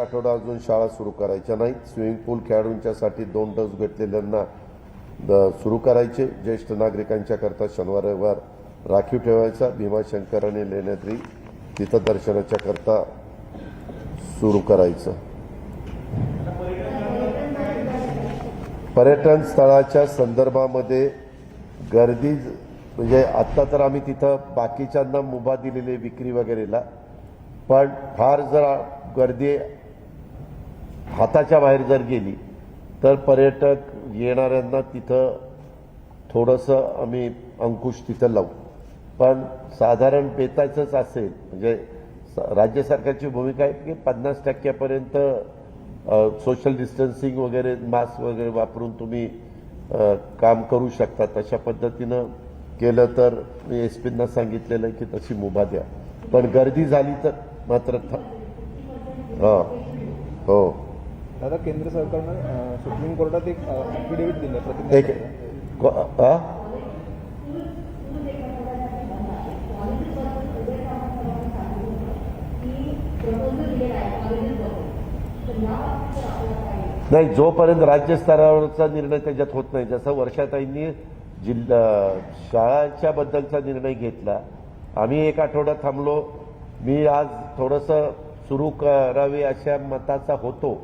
आठवडा अजून शाळा सुरू करायच्या नाहीत. स्विमिंग पूल खेळाडूंच्यासाठी दोन डोस घेतलेल्यांना सुरू करायचे. ज्येष्ठ नागरिकांच्या करता शनिवार रविवार राखीव ठेवायचा. भीमाशंकर आणि लेण्याद्री तिथं दर्शनाच्या करता सुरू करायचं. पर्यटन स्थळाच्या संदर्भामध्ये गर्दी म्हणजे आत्ता तर आम्ही तिथं बाकीच्यांना मुभा दिलेली आहे विक्री वगैरेला. पण फार जर गर्दी हाताच्या बाहेर जर गेली तर पर्यटक येणाऱ्यांना तिथं थोडंसं आम्ही अंकुश तिथं लावू. पण साधारण बेताचंच असेल म्हणजे स- राज्य सरकारची भूमिका आहे की पन्नास टक्क्यापर्यंत सोशल डिस्टन्सिंग वगैरे मास्क वगैरे वापरून तुम्ही काम करू शकता तशा पद्धतीनं केलं तर मी एस पींना सांगितलेलं आहे की तशी मुभा द्या. पण गर्दी झाली तर मात्र थ- हां हो. दादा केंद्र सरकारनं सुप्रीम कोर्टात एक ॲफिडेव्हिट दिलं एक? नाही जोपर्यंत राज्य स्तरावरचा निर्णय त्याच्यात होत नाही जसं वर्षाताईंनी जिल्हा शाळांच्या बद्दलचा निर्णय घेतला आम्ही एक आठवडा थांबलो. मी आज थोडंसं सुरू करावे अशा मताचा होतो.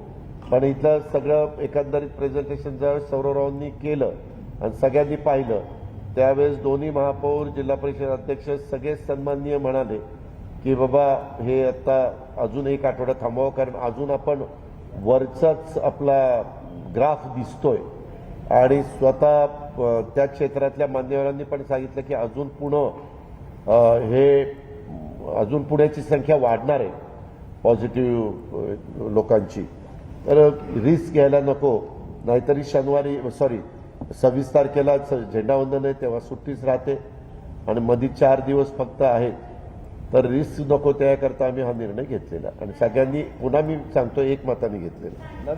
पण इथलं सगळं एकंदरीत प्रेझेंटेशन ज्यावेळेस सौरवरावांनी केलं आणि सगळ्यांनी पाहिलं त्यावेळेस दोन्ही महापौर जिल्हा परिषद अध्यक्ष सगळे सन्माननीय म्हणाले की बाबा हे आता अजून एक आठवडा थांबवावं कारण अजून आपण वरचाच आपला ग्राफ दिसतोय. आणि स्वतः त्या क्षेत्रातल्या मान्यवरांनी पण सांगितलं की अजून पुढं हे अजून पुण्याची संख्या वाढणार आहे पॉझिटिव्ह लोकांची. तर रिस्क घ्यायला नको. नाहीतरी शनिवारी सॉरी सव्वीस तारखेला झेंडावंदन आहे तेव्हा सुट्टीच राहते. आणि मध्ये चार दिवस फक्त आहेत तर रिस्क नको त्याकरता आम्ही हा निर्णय घेतलेला. आणि सगळ्यांनी पुन्हा मी सांगतो एक मताने घेतलेला.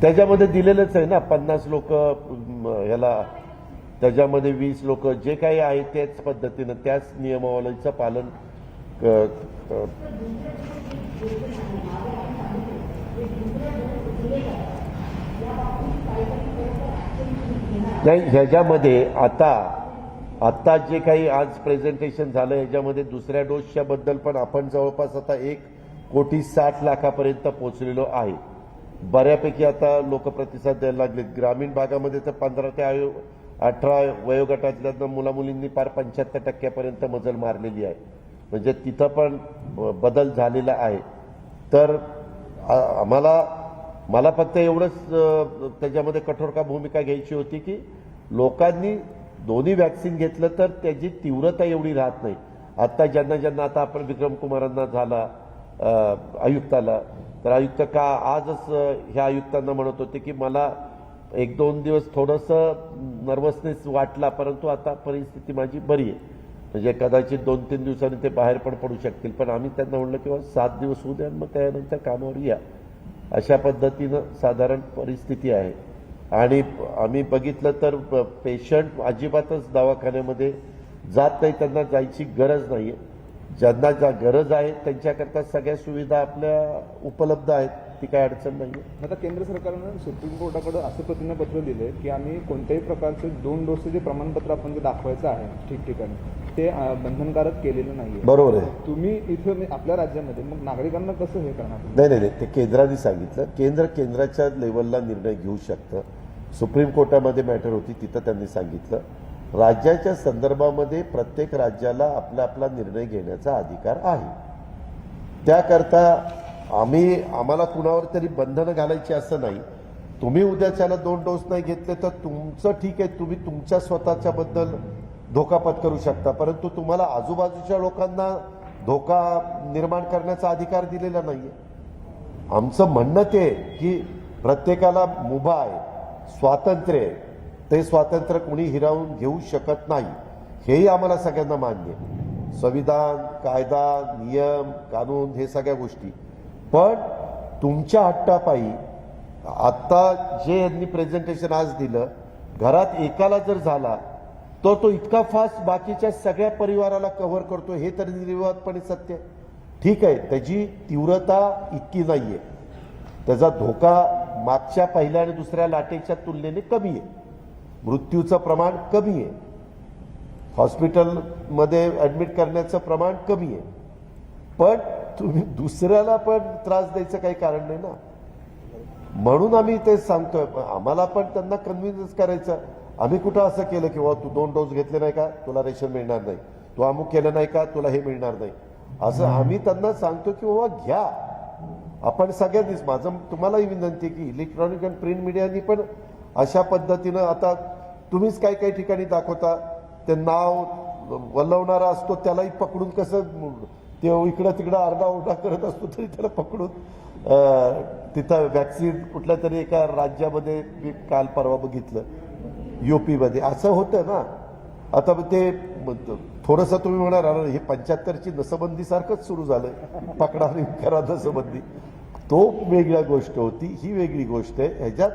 त्याच्यामध्ये दिलेलंच आहे ना पन्नास लोक ह्याला त्याच्यामध्ये वीस लोक जे काही आहे त्याच पद्धतीनं त्याच नियमावलीचं पालन क- क- नाही ह्याच्यामध्ये आता आत्ता जे काही आज प्रेझेंटेशन झालं ह्याच्यामध्ये दुसऱ्या डोसच्या बद्दल पण आपण जवळपास आता एक कोटी साठ लाखापर्यंत पोहोचलेलो आहे. बऱ्यापैकी आता लोक प्रतिसाद द्यायला लागलेत. ग्रामीण भागामध्ये तर पंधरा ते आयो अठरा वयोगटातल्या मुला मुलींनी पार पंच्याहत्तर टक्क्यापर्यंत मजल मारलेली आहे. म्हणजे तिथं पण ब- बदल झालेला आहे. तर आम्हाला मला फक्त एवढंच त्याच्यामध्ये कठोर का भूमिका घ्यायची होती की लोकांनी दोन्ही व्हॅक्सिन घेतलं तर त्याची तीव्रता एवढी राहत नाही. आत्ता ज्यांना ज्यांना आता आपण विक्रम कुमारांना झाला आयुक्ताला तर आयुक्त का आजच ह्या आयुक्तांना म्हणत होते की मला एक दोन दिवस थोडंसं नर्वसनेस वाटला परंतु आता परिस्थिती माझी बरी आहे. म्हणजे कदाचित दोन तीन दिवसांनी ते बाहेर पण पडू शकतील पण आम्ही त्यांना म्हणलं किंवा सात दिवस होऊ द्या मग त्यानंतर कामावर या. अशा पद्धतीनं साधारण परिस्थिती आहे. आणि आम्ही बघितलं तर पेशंट अजिबातच दवाखान्यामध्ये जात नाही त्यांना जायची गरज नाही आहे ज्यांना ज्या गरज आहे त्यांच्याकरता सगळ्या सुविधा आपल्या उपलब्ध आहेत ती काही अडचण नाही आहे आता केंद्र सरकारनं सुप्रीम कोर्टाकडे असं प्रतिज्ञापत्र दिले की आम्ही कोणत्याही प्रकारचे दोन डोसचे जे प्रमाणपत्र आपण जे दाखवायचं आहे ठिकठिकाणी ते बंधनकारक केलेलं नाहीये. बरोबर आहे. तुम्ही इथं आपल्या राज्यामध्ये मग नागरिकांना कसं हे करणार? नाही नाही नाही ते केंद्राने सांगितलं. केंद्र केंद्राच्या लेवलला निर्णय घेऊ शकतं. सुप्रीम कोर्टामध्ये मॅटर होती तिथं त्यांनी सांगितलं राज्याच्या संदर्भामध्ये प्रत्येक राज्याला आपला आपला निर्णय घेण्याचा अधिकार आहे. त्याकरता आम्ही आम्हाला कुणावर तरी बंधनं घालायची असं नाही. तुम्ही उद्याच्याला दोन डोस नाही घेतले तर तुमचं ठीक आहे तुम्ही तुमच्या स्वतःच्या बद्दल धोका पत्करू शकता. परंतु तुम्हाला आजूबाजूच्या लोकांना धोका निर्माण करण्याचा अधिकार दिलेला नाहीये. आमचं म्हणणं ते आहे की प्रत्येकाला मुभा आहे. स्वातंत्र्य आहे. ते स्वातंत्र्य कुणी हिरावून घेऊ शकत नाही. हेही आम्हाला सगळ्यांना मान्य आहे. संविधान कायदा नियम कानून हे सगळ्या गोष्टी. पण तुमच्या हट्टापायी आत्ता जे यांनी प्रेझेंटेशन आज दिलं घरात एकाला जर झाला तर तो इतका फास्ट बाकीच्या सगळ्या परिवाराला कव्हर करतो हे तर निर्विवादपणे सत्य ठीक आहे त्याची तीव्रता इतकी नाहीये. त्याचा धोका मागच्या पहिल्या आणि दुसऱ्या लाटेच्या तुलनेने कमी आहे. मृत्यूचं प्रमाण कमी आहे. हॉस्पिटलमध्ये ऍडमिट करण्याचं प्रमाण कमी आहे. पण तुम्ही दुसऱ्याला पण त्रास द्यायचं काही कारण नाही ना. म्हणून आम्ही ते सांगतोय. पण आम्हाला पण त्यांना कन्व्हिन्स करायचं. आम्ही कुठं असं केलं की बाबा तू दोन डोस घेतले नाही का? तुला रेशन मिळणार नाही. तू अमुक केलं नाही का? तुला हे मिळणार नाही. असं आम्ही त्यांना सांगतो की बाबा घ्या. आपण सगळ्यांनीच माझं तुम्हालाही विनंती की इलेक्ट्रॉनिक आणि प्रिंट मीडियानी पण अशा पद्धतीनं आता तुम्हीच काही काही ठिकाणी दाखवता ते नाव वल्लवणारा असतो त्यालाही पकडून कसं ते इकडं तिकडं आरडाओरडा करत असतो तरी त्याला पकडून तिथं वॅक्सिन कुठल्या तरी एका राज्यामध्ये मी काल परवा बघितलं युपीमध्ये. असं होतं ना. आता मग ते थोडंसं तुम्ही म्हणाल हे पंच्याहत्तरची नसबंदीसारखंच सुरू झालंय. पकडा आणि करा नसबंदी. तो वेगळ्या गोष्ट होती ही वेगळी गोष्ट आहे. ह्याच्यात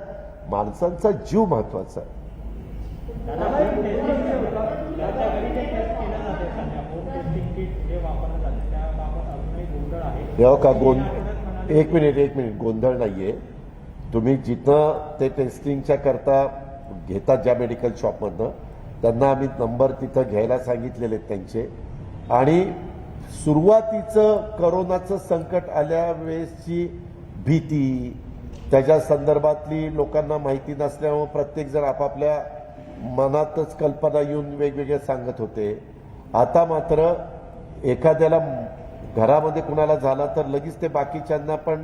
माणसांचा जीव महत्त्वाचा आहे. तेव्हा का गोंध एक मिनिट एक मिनिट. गोंधळ नाहीये. तुम्ही जिथं ते टेस्टिंगच्या करता घेतात ज्या मेडिकल शॉपमधनं त्यांना आम्ही नंबर तिथं घ्यायला सांगितलेले आहेत त्यांचे. आणि सुरुवातीचं करोनाचं संकट आल्या वेळेसची भीती. त्याच्या संदर्भातली लोकांना माहिती नसल्यामुळे प्रत्येक जण आपापल्या मनातच कल्पना येऊन वेगवेगळे सांगत होते. आता मात्र एखाद्याला घरामध्ये कुणाला झाला तर लगेच ते बाकीच्यांना पण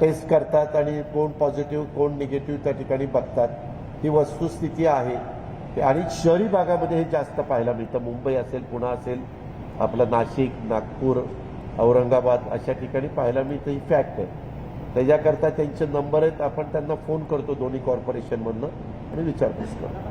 टेस्ट करतात आणि कोण पॉझिटिव्ह कोण निगेटिव्ह त्या ठिकाणी बघतात. ही वस्तुस्थिती आहे. आणि शहरी भागामध्ये हे जास्त पाहायला मिळतं. मुंबई असेल पुणा असेल आपलं नाशिक नागपूर औरंगाबाद अशा ठिकाणी पाहायला मिळतं. ही फॅक्ट आहे. त्याच्याकरता त्यांचे नंबर आहेत. आपण त्यांना फोन करतो दोन्ही कॉर्पोरेशनमधनं आणि विचारपूस करतो.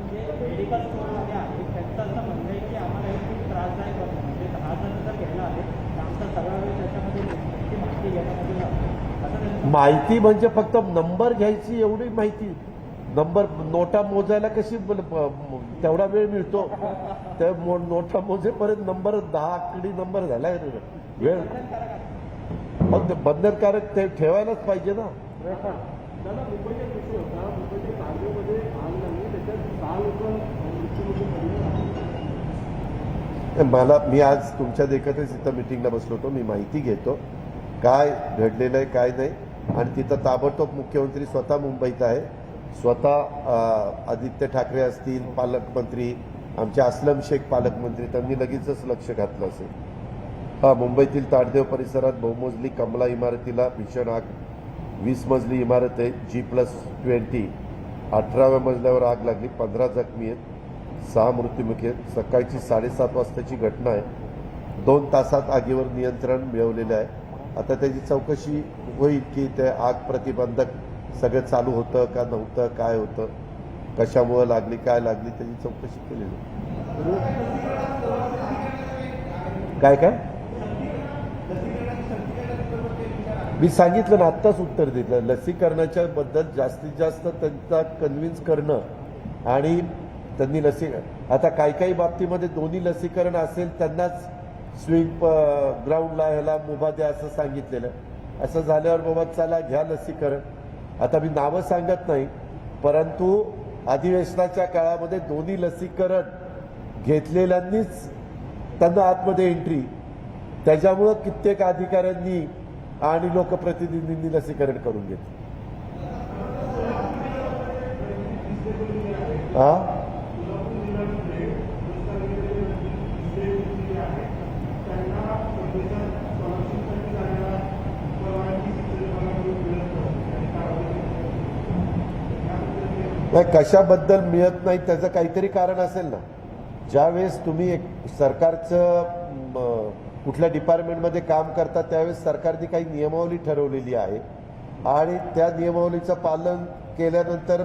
माहिती म्हणजे फक्त नंबर घ्यायची एवढी माहिती नंबर नोटा मोजायला कशी तेवढा वेळ मिळतो. त्या मो- नोटा मोजेपर्यंत नंबर दहा आकडी नंबर झाला वेळ. मग ते बंधनकारक ते ठेवायलाच पाहिजे ना. मला मी आज तुमच्या देखतच इथं मिटिंगला बसलो होतो. मी माहिती घेतो. काय घडलेलं आहे काय नाही. आणि तिथं ताबडतोब मुख्यमंत्री स्वतः मुंबईत आहे. स्वतः आदित्य ठाकरे असतील पालकमंत्री आमचे अस्लम शेख पालकमंत्री त्यांनी लगेचच लक्ष घातलं असेल. हा मुंबईतील ताडदेव परिसरात बहुमजली कमला इमारतीला भीषण आग. वीस मजली इमारत आहे जी प्लस ट्वेंटी अठराव्या मजल्यावर आग लागली पंधरा जखमी आहेत सहा मृत्युमुखी आहेत. सकाळची साडेसात वाजताची घटना आहे. दोन तासात आगीवर नियंत्रण मिळवलेलं आहे. आता त्याची चौकशी होईल की ते आग प्रतिबंधक सगळं चालू होतं का नव्हतं काय होतं कशामुळं लागली काय लागली त्याची चौकशी केलेली. काय काय? मी सांगितलं ना आत्ताच उत्तर दिलं. लसीकरणाच्या बद्दल जास्तीत जास्त त्यांचा कन्व्हिन्स करणं आणि त्यांनी लसी आता काही काही बाबतीमध्ये दोन्ही लसीकरण असेल त्यांनाच स्विंग ग्राउंडला ह्याला मुभा द्या असं सांगितलेलं. असं झाल्यावर बाबा चला घ्या लसीकरण. आता मी नावं सांगत नाही परंतु अधिवेशनाच्या काळामध्ये दोन्ही लसीकरण घेतलेल्यांनीच त्यांना आतमध्ये एंट्री त्याच्यामुळं कित्येक अधिकाऱ्यांनी आणि लोकप्रतिनिधींनी लसीकरण करून घेतलं. नाही कशाबद्दल मिळत नाही त्याचं काहीतरी कारण असेल ना. ज्यावेळेस तुम्ही एक सरकारचं कुठल्या डिपार्टमेंटमध्ये काम करता त्यावेळेस सरकारने काही नियमावली ठरवलेली आहे. आणि त्या नियमावलीचं पालन केल्यानंतर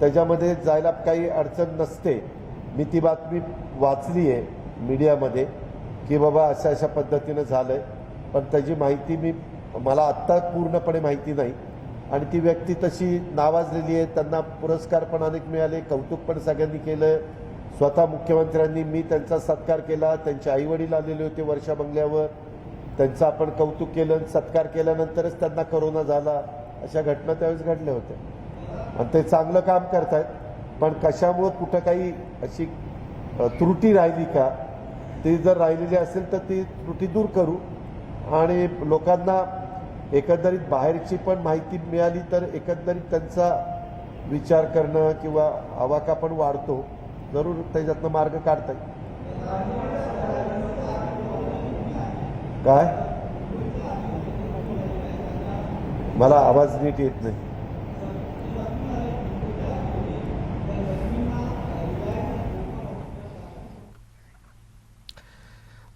त्याच्यामध्ये जायला काही अडचण नसते. मी ती बातमी वाचली आहे मीडियामध्ये की बाबा अशा अशा पद्धतीनं झालंय. पण त्याची माहिती मी मला आत्ता पूर्णपणे माहिती नाही. आणि ती व्यक्ती तशी नावाजलेली आहे. त्यांना पुरस्कार पण अनेक मिळाले. कौतुक पण सगळ्यांनी केलं. स्वतः मुख्यमंत्र्यांनी मी त्यांचा सत्कार केला. त्यांचे आईवडील आलेले होते वर्षा बंगल्यावर. त्यांचं आपण कौतुक केलं सत्कार केल्यानंतरच त्यांना करोना झाला. अशा घटना त्यावेळेस घडल्या होत्या. आणि ते चांगलं काम करतायत. पण कशामुळं कुठं काही अशी त्रुटी राहिली का? ती जर राहिलेली असेल तर ती त्रुटी दूर करू. आणि लोकांना एकंदरीत बाहेरची पण माहिती मिळाली तर एकंदरीत त्यांचा विचार करणं किंवा आवाका पण वाढतो. जरूर त्याच्यातनं मार्ग काढता येईल. काय? मला आवाज नीट येत नाही.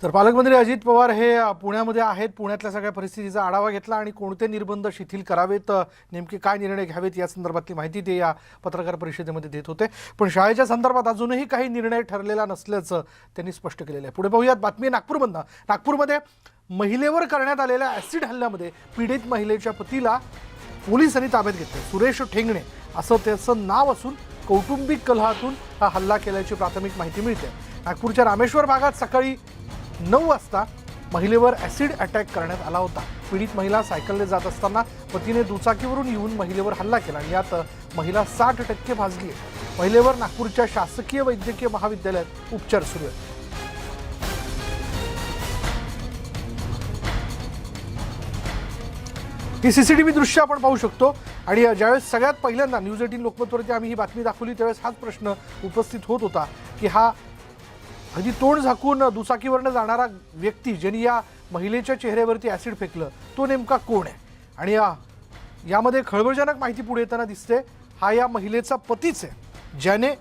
तर पालकमंत्री अजित पवार हे पुण्यामध्ये आहेत. पुण्यातल्या सगळ्या परिस्थितीचा आढावा घेतला आणि कोणते निर्बंध शिथिल करावेत नेमके काय निर्णय घ्यावेत या संदर्भातली माहिती ते या पत्रकार परिषदेमध्ये देत होते. पण शाळेच्या संदर्भात अजूनही काही निर्णय ठरलेला नसल्याचं त्यांनी स्पष्ट केलेलं आहे. पुढे पाहूयात बातमी नागपूरमधनं. नागपूरमध्ये महिलेवर करण्यात आलेल्या ॲसिड हल्ल्यामध्ये पीडित महिलेच्या पतीला पोलिसांनी ताब्यात घेतलं सुरेश ठेंगणे असं त्याचं नाव असून कौटुंबिक कलहातून हा हल्ला केल्याची प्राथमिक माहिती मिळते. नागपूरच्या रामेश्वर भागात सकाळी नऊ वाजता महिलेवर ॲसिड अटॅक करण्यात आला होता. पीडित महिला सायकलने जात असताना पतीने दुचाकीवरून येऊन महिलेवर हल्ला केला आणि यात महिला साठ टक्के भाजली. आहे महिलेवर नागपूरच्या शासकीय वैद्यकीय महाविद्यालयात उपचार सुरू आहेत. ही व्ही दृश्य आपण पाहू शकतो आणि ज्यावेळेस सगळ्यात पहिल्यांदा न्यूज एटीन लोकमतवरती आम्ही ही बातमी दाखवली त्यावेळेस हाच प्रश्न उपस्थित होत होता की हा अगदी तोंड झाकून दुचाकीवरनं जाणारा व्यक्ती ज्यांनी या महिलेच्या चेहऱ्यावरती ॲसिड फेकलं तो नेमका कोण आहे? आणि या यामध्ये खळबळजनक माहिती पुढे येताना दिसते. हा या महिलेचा पतीच आहे ज्याने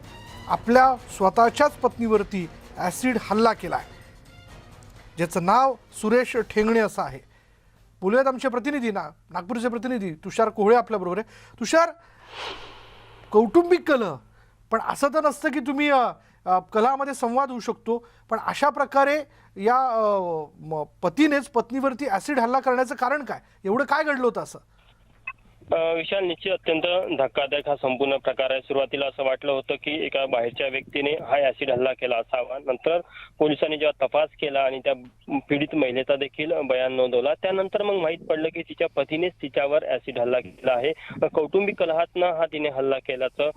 आपल्या स्वतःच्याच पत्नीवरती ॲसिड हल्ला केला आहे. ज्याचं नाव सुरेश ठेंगणे असं आहे. बोलूयात आमचे प्रतिनिधी ना नागपूरचे प्रतिनिधी तुषार कोहळे आपल्याबरोबर आहे. तुषार कौटुंबिक कलह पण असं तर नसतं की तुम्ही कलामध्ये संवाद होऊ शकतो पण अशा प्रकारे या पतीनेच पत्नीवरती ॲसिड हल्ला करण्याचं कारण काय? एवढं काय घडलं होतं असं? विशाल निश्चित अत्यंत धक्कादायक हा संपूर्ण प्रकार आहे. सुरुवातीला असं वाटलं होतं की एका बाहेरच्या व्यक्तीने हा ऍसिड हल्ला केला असावा. नंतर पोलिसांनी जेव्हा तपास केला आणि त्या पीडित महिलेचा देखील बयान नोंदवला त्यानंतर मग माहीत पडलं की तिच्या पतीनेच तिच्यावर ऍसिड हल्ला केला आहे. कौटुंबिक कलहातनं हा तिने हल्ला केल्याचं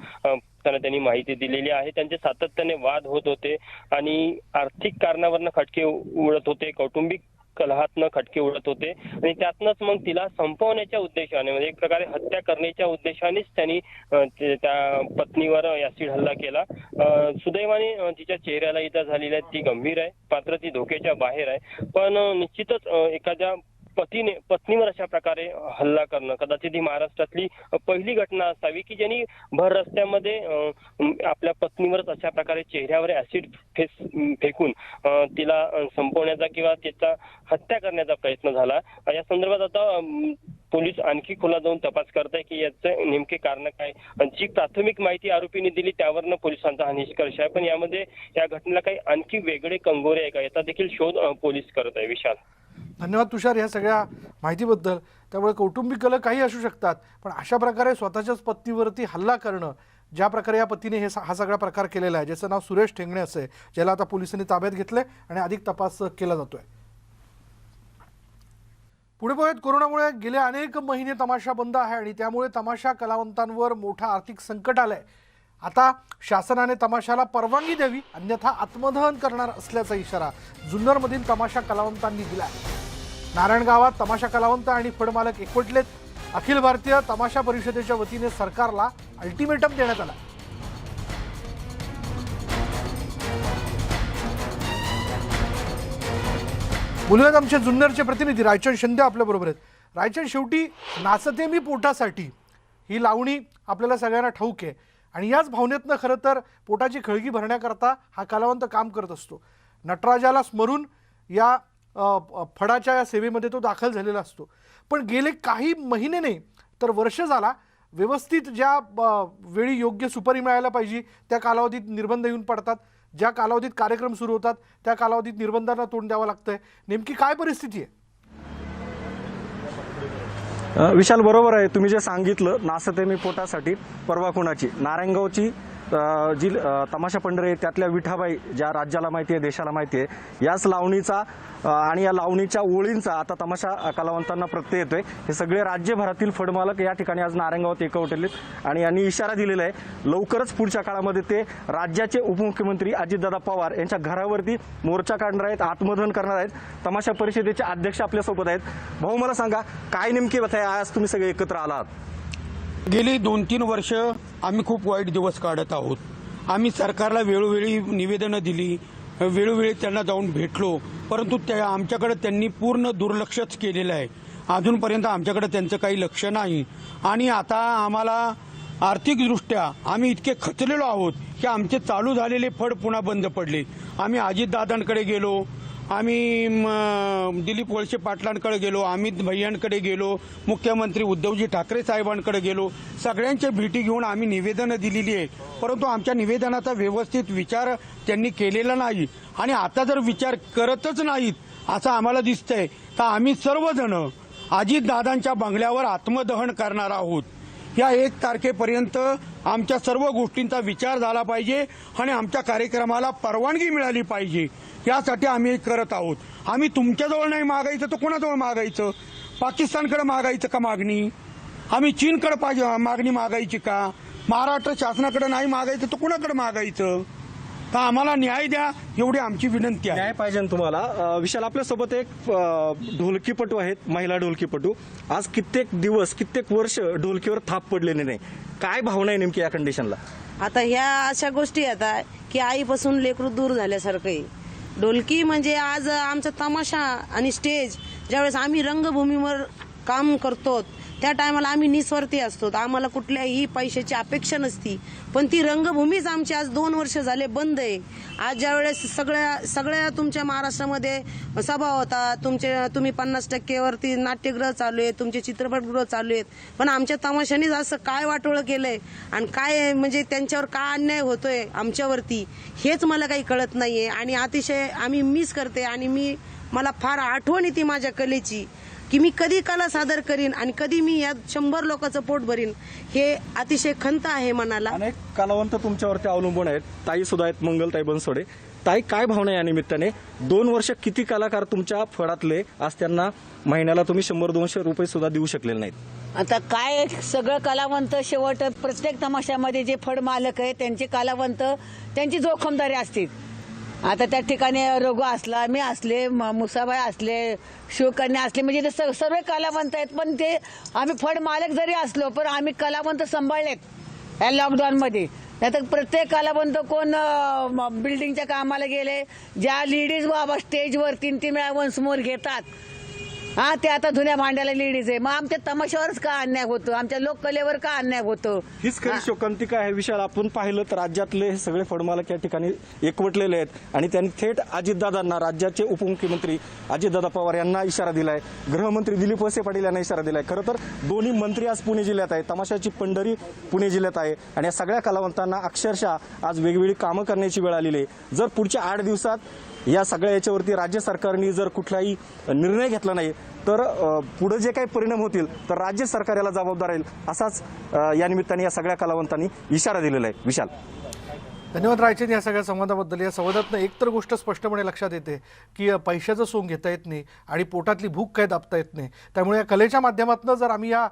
त्यांना त्यांनी माहिती दिलेली आहे. त्यांचे सातत्याने वाद होत होते आणि आर्थिक कारणावरनं खटके उडत होते. कौटुंबिक कलहातनं खटके उडत होते. आणि त्यातनंच मग तिला संपवण्याच्या उद्देशाने म्हणजे एक प्रकारे हत्या करण्याच्या उद्देशानेच त्यांनी त्या पत्नीवर ऍसिड हल्ला केला. सुदैवाने तिच्या चेहऱ्याला इजा झालेली आहे ती गंभीर आहे. मात्र ती धोक्याच्या बाहेर आहे. पण निश्चितच एखाद्या पतीने पत्नीवर अशा प्रकारे हल्ला करणं. कदाचित ही महाराष्ट्रातली पहिली घटना असावी की ज्यांनी भर रस्त्यामध्ये आपल्या पत्नीवरच अशा प्रकारे चेहऱ्यावर ऍसिड फेस फेकून तिला संपवण्याचा किंवा तिचा हत्या करण्याचा प्रयत्न झाला. या संदर्भात आता पोलीस आणखी खुला जाऊन तपास करत आहे की याचे नेमके कारण काय? जी प्राथमिक माहिती आरोपीने दिली त्यावरनं पोलिसांचा हा निष्कर्ष आहे. पण यामध्ये या घटनेला काही आणखी वेगळे कंगोरे आहे का? याचा देखील शोध पोलीस करत आहे विशाल. धन्यवाद तुषार ह्या सगळ्या माहितीबद्दल. त्यामुळे कौटुंबिक कलह काही असू शकतात पण अशा प्रकारे स्वतःच्याच पत्नीवरती हल्ला करणं ज्या प्रकारे या पतीने हे हा सगळा प्रकार केलेला आहे ज्याचं नाव सुरेश ठेंगणे असं आहे ज्याला आता पोलिसांनी ताब्यात घेतलंय आणि अधिक तपास केला जातोय. पुढे पाहूयात कोरोनामुळे गेले अनेक महिने तमाशा बंद आहे आणि त्यामुळे तमाशा कलावंतांवर मोठं आर्थिक संकट आलंय. आता शासनाने तमाशाला परवानगी द्यावी अन्यथा आत्मदहन करणार असल्याचा इशारा जुन्नरमधील तमाशा कलावंतांनी दिला नारायणगावात तमाशा कलावंत आणि फडमालक एकवटलेत. अखिल भारतीय तमाशा परिषदेच्या वतीने सरकारला अल्टिमेटम देण्यात आला. बोलूयात आमचे जुन्नरचे प्रतिनिधी रायचंद शिंदे आपल्याबरोबर आहेत. रायचंद शेवटी नाचते मी पोटासाठी ही लावणी आपल्याला सगळ्यांना ठाऊक आहे. आणि याच भावनेतनं खरं तर पोटाची खळगी भरण्याकरता हा कलावंत काम करत असतो. नटराजाला स्मरून या फडाच्या या सेवेमध्ये तो दाखल झालेला असतो. पण गेले काही महिने नाही तर वर्ष झाला व्यवस्थित ज्या वेळी योग्य सुपारी मिळायला पाहिजे त्या कालावधीत निर्बंध येऊन पडतात. ज्या कालावधीत कार्यक्रम सुरू होतात त्या कालावधीत निर्बंधांना तोंड द्यावं लागतंय. नेमकी काय परिस्थिती आहे? विशाल बरोबर आहे. तुम्ही जे सांगितलं नासते मी पोटासाठी परवा कुणाची? नारायणगावची जी तमाशा पंढरे त्यातल्या विठाबाई ज्या राज्याला माहिती आहे देशाला माहिती आहे याच लावणीचा आणि या लावणीच्या ओळींचा आता तमाशा कलावंतांना प्रत्यय येतोय. हे सगळे राज्यभरातील फडमालक या ठिकाणी आज नारायणगावात एकवटलेत आणि यांनी इशारा दिलेला आहे. लवकरच पुढच्या काळामध्ये ते राज्याचे उपमुख्यमंत्री अजितदादा पवार यांच्या घरावरती मोर्चा काढणार आहेत आत्मदहन करणार आहेत. तमाशा परिषदेचे अध्यक्ष आपल्यासोबत आहेत. भाऊ मला सांगा काय नेमके व्यथा आहे? आज तुम्ही सगळे एकत्र आलात. गेली दोन तीन वर्ष आम्ही खूप वाईट दिवस काढत आहोत. आम्ही सरकारला वेळोवेळी निवेदनं दिली वेळोवेळी त्यांना जाऊन भेटलो परंतु त्या आमच्याकडे त्यांनी पूर्ण दुर्लक्षच केलेलं आहे. अजूनपर्यंत आमच्याकडे त्यांचं काही लक्ष नाही. आणि आता आम्हाला आर्थिकदृष्ट्या आम्ही इतके खचलेलो आहोत की आमचे चालू झालेले फड पुन्हा बंद पडले. आम्ही अजितदादांकडे गेलो आम्ही दिलीप वळसे पाटलांकडे गेलो अमित भैयांकडे गेलो मुख्यमंत्री उद्धवजी ठाकरे साहेबांकडे गेलो. सगळ्यांच्या भेटी घेऊन आम्ही निवेदनं दिलेली आहे परंतु आमच्या निवेदनाचा व्यवस्थित विचार त्यांनी केलेला नाही. आणि आता जर विचार करतच नाहीत असं आम्हाला दिसतंय तर आम्ही सर्वजण अजितदादांच्या बंगल्यावर आत्मदहन करणार आहोत. या एक तारखेपर्यंत आमच्या सर्व गोष्टींचा विचार झाला पाहिजे आणि आमच्या कार्यक्रमाला परवानगी मिळाली पाहिजे. यासाठी आम्ही करत आहोत. आम्ही तुमच्याजवळ नाही मागायचं तर कोणाजवळ मागायचं? पाकिस्तानकडे मागायचं का मागणी? आम्ही चीनकडे पाहिजे मागणी मागायची का? महाराष्ट्र शासनाकडे नाही मागायचं तर कुणाकडे मागायचं? तर आम्हाला न्याय द्या एवढी आमची विनंती आहे. न्याय पाहिजे तुम्हाला. अ, विशाल आपल्यासोबत एक अ, ढोलकीपटू आहेत महिला ढोलकीपटू. आज कित्येक दिवस कित्येक वर्ष ढोलकीवर थाप पडलेली नाही. काय भावना आहे नेमकी या कंडिशनला आता ह्या अशा गोष्टी आता की आईपासून लेकरू दूर झाल्यासारखं आहे ढोलकी म्हणजे आज आमचा तमाशा आणि स्टेज ज्यावेळेस आम्ही रंगभूमीवर काम करतो त्या टायमाला आम्ही निस्वार्थी असतो. आम्हाला कुठल्याही पैशाची अपेक्षा नसती. पण ती रंगभूमीच आमची आज दोन वर्ष झाले बंद आहे. आज ज्यावेळेस सगळ्या सगळ्या तुमच्या महाराष्ट्रामध्ये सभा होता तुमचे तुम्ही पन्नास टक्केवरती नाट्यगृह चालू आहेत तुमचे चित्रपटगृह चालू आहेत. पण आमच्या तमाशानेच असं काय वाटोळं केलंय आणि काय म्हणजे त्यांच्यावर काय अन्याय होतोय आमच्यावरती हेच मला काही कळत नाहीये. आणि अतिशय आम्ही मिस करते आणि मी मला फार आठवण येते माझ्या कलेची. की मी कधी कला सादर करीन आणि कधी मी यात शंभर लोकांचं पोट भरीन हे अतिशय खंत आहे मनाला. अनेक कलावंत तुमच्यावरती अवलंबून आहेत. ताई सुद्धा आहेत मंगलताई बनसोडे. ताई काय भावना आहे या निमित्ताने? दोन वर्ष किती कलाकार तुमच्या फळातले आज त्यांना महिन्याला तुम्ही शंभर दोनशे रुपये सुद्धा देऊ शकलेले नाहीत. आता काय सगळं कलावंत शेवट प्रत्येक तमाशामध्ये जे फड मालक आहे त्यांचे कलावंत त्यांची जोखमदारी असते आता त्या ठिकाणी रघु असला मी असले म- मुसाबाई असले शिवकन्या असले म्हणजे ते स- सर्व कलावंत आहेत. पण ते आम्ही फड मालक जरी असलो पण आम्ही कलावंत सांभाळलेत या लॉकडाऊनमध्ये नाही तर प्रत्येक कलावंत कोण बिल्डिंगच्या कामाला गेले ज्या लेडीज बाबा स्टेजवर तीन तीन वेळा वंसमोर घेतात. हा ते आता धुण्या भांड्याला लेडीज आहे. मग आमच्या तमाशावरच का अन्याय होतो? आमच्या लोककलेवर का अन्याय होतो? हीच खरी शोकांतिका आहे? विशाल आपण पाहिलं तर राज्यातले हे सगळे फडमालक या ठिकाणी एकवटलेले आहेत. आणि त्यांनी थेट अजितदादांना राज्याचे उपमुख्यमंत्री अजितदादा पवार यांना इशारा दिलाय. गृहमंत्री दिलीप वळसे पाटील यांना इशारा दिलाय. खरं तर दोन्ही मंत्री आज पुणे जिल्ह्यात आहे तमाशाची पंढरी पुणे जिल्ह्यात आहे. आणि या सगळ्या कलावंतांना अक्षरशः आज वेगवेगळी कामं करण्याची वेळ आलेली आहे. जर पुढच्या आठ दिवसात या सगळ्या याच्यावरती राज्य सरकारने जर कुठलाही निर्णय घेतला नाही तर पुढे जे काही परिणाम होतील तर राज्य सरकार याला जबाबदार राहील असाच या निमित्ताने या सगळ्या कलावंतांनी इशारा दिलेला आहे. विशाल. धन्यवाद रायचंद या सगळ्या संवादाबद्दल. या संवादातनं एकतर गोष्ट स्पष्टपणे लक्षात येते की पैशाचं सोंग घेता येत नाही आणि पोटातली भूक काय दाबता येत नाही. त्यामुळे या कलेच्या माध्यमातून जर आम्ही या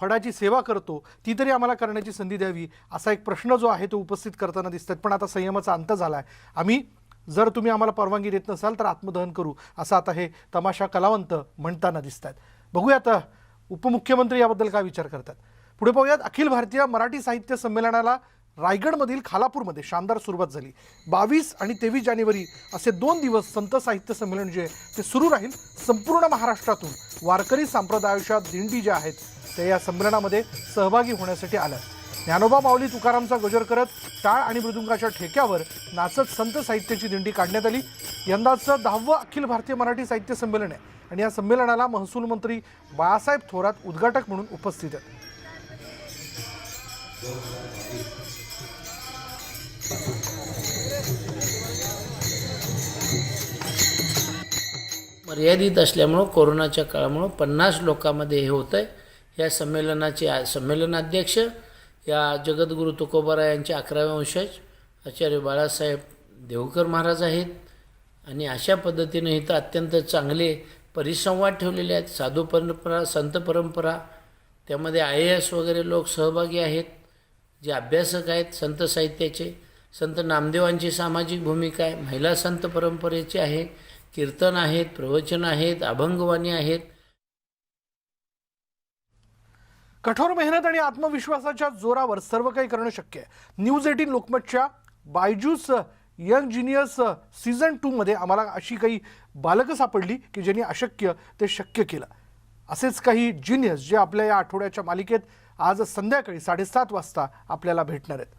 फडाची सेवा करतो ती तरी आम्हाला करण्याची संधी द्यावी असा एक प्रश्न जो आहे तो उपस्थित करताना दिसतात पण आता संयमाचा अंत झाला आहे आम्ही जर तुम्ही आम्हाला परवानगी देत नसाल तर आत्मदहन करू. असं आता हे तमाशा कलावंत म्हणताना दिसत आहेत बघूया आता उपमुख्यमंत्री याबद्दल काय विचार करतात. पुढे पाहूयात अखिल भारतीय मराठी साहित्य संमेलनाला रायगडमधील खालापूरमध्ये शानदार सुरुवात झाली. बावीस आणि तेवीस जानेवारी असे दोन दिवस संत साहित्य संमेलन जे आहे ते सुरू राहील संपूर्ण महाराष्ट्रातून. वारकरी संप्रदायाच्या दिंडी ज्या आहेत त्या या संमेलनामध्ये सहभागी होण्यासाठी आल्या ज्ञानोबा माऊली तुकारामचा गजर करत टाळ आणि मृदुंगाच्या ठेक्यावर नाचत संत साहित्याची दिंडी काढण्यात आली. यंदाचं दहावं अखिल भारतीय मराठी साहित्य संमेलन आहे आणि या संमेलनाला महसूल मंत्री बाळासाहेब थोरात उद्घाटक म्हणून उपस्थित आहेत. मर्यादित असल्यामुळं कोरोनाच्या काळामुळं पन्नास लोकांमध्ये हे होतं आहे या संमेलनाचे संमेलनाध्यक्ष या जगद्गुरू तुकोबारा यांचे अकरावे वंशज आचार्य बाळासाहेब देवकर महाराज आहेत. आणि अशा पद्धतीनं इथं अत्यंत चांगले परिसंवाद ठेवलेले आहेत. साधू परंपरा संत परंपरा त्यामध्ये आय ए एस वगैरे लोक सहभागी आहेत जे अभ्यासक आहेत संत साहित्याचे. संत नामदेवांची सामाजिक भूमिका आहे महिला संत परंपरेची आहे कीर्तन आहेत प्रवचन आहेत अभंगवाणी आहेत. कठोर मेहनत आणि आत्मविश्वासाच्या जोरावर सर्व काही करणं शक्य आहे. न्यूज एटीन लोकमतच्या बायजूस यंग जिनियस सीझन टूमध्ये आम्हाला अशी काही बालकं सापडली की ज्यांनी अशक्य ते शक्य केलं. असेच काही जिनियस जे आपल्या या आठवड्याच्या मालिकेत आज संध्याकाळी साडेसात वाजता आपल्याला भेटणार आहेत.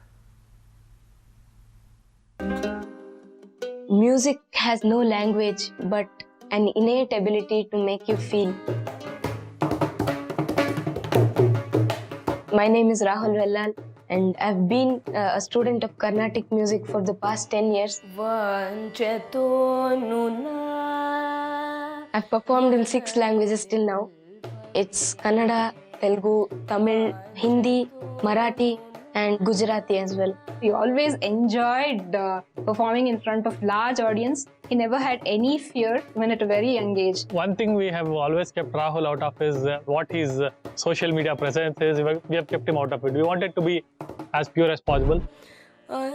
Music has no language but an innate ability to make you feel. My name is Rahul Vellal and I've been uh, a student of Carnatic music for the past 10 years. I've performed in six languages till now. It's Kannada, Telugu, Tamil, Hindi, Marathi, and Gujarati as well. He always enjoyed uh, performing in front of large audience. He never had any fear even at a very young age. One thing we have always kept Rahul out of is uh, what his uh, social media presence is. We have kept him out of it. We wanted to be as pure as possible. I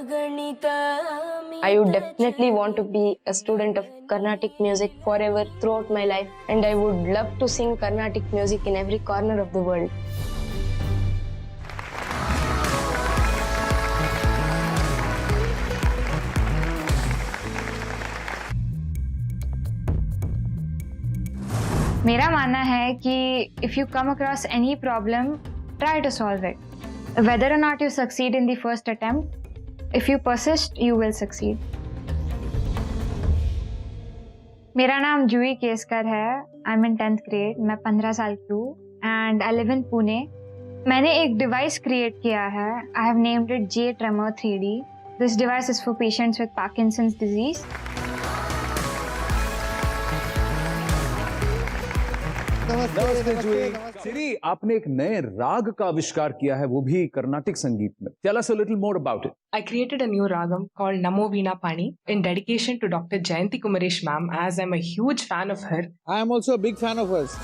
would definitely want to be a student of Carnatic music forever throughout my life, and I would love to sing Carnatic music in every corner of the world. मेरा मानना है कि if you come across any problem try to solve it whether or not you succeed in the first attempt, if you persist, you will succeed. मेरा नाम जूही केसकर है. I am in tenth grade मैं पंद्रह साल की हूँ and I live in Pune मैंने एक device create किया है. I have named it J tremor three D this device is for patients with Parkinson's disease आपने एक नए राग का आविष्कार किया है वो भी कर्नाटिक संगीत में। Tell us little more about it I created a new ragam called Namo Veena Pani in dedication to doctor Jayanthi Kumaresh ma'am as I am a huge fan of her I am also a big fan of hers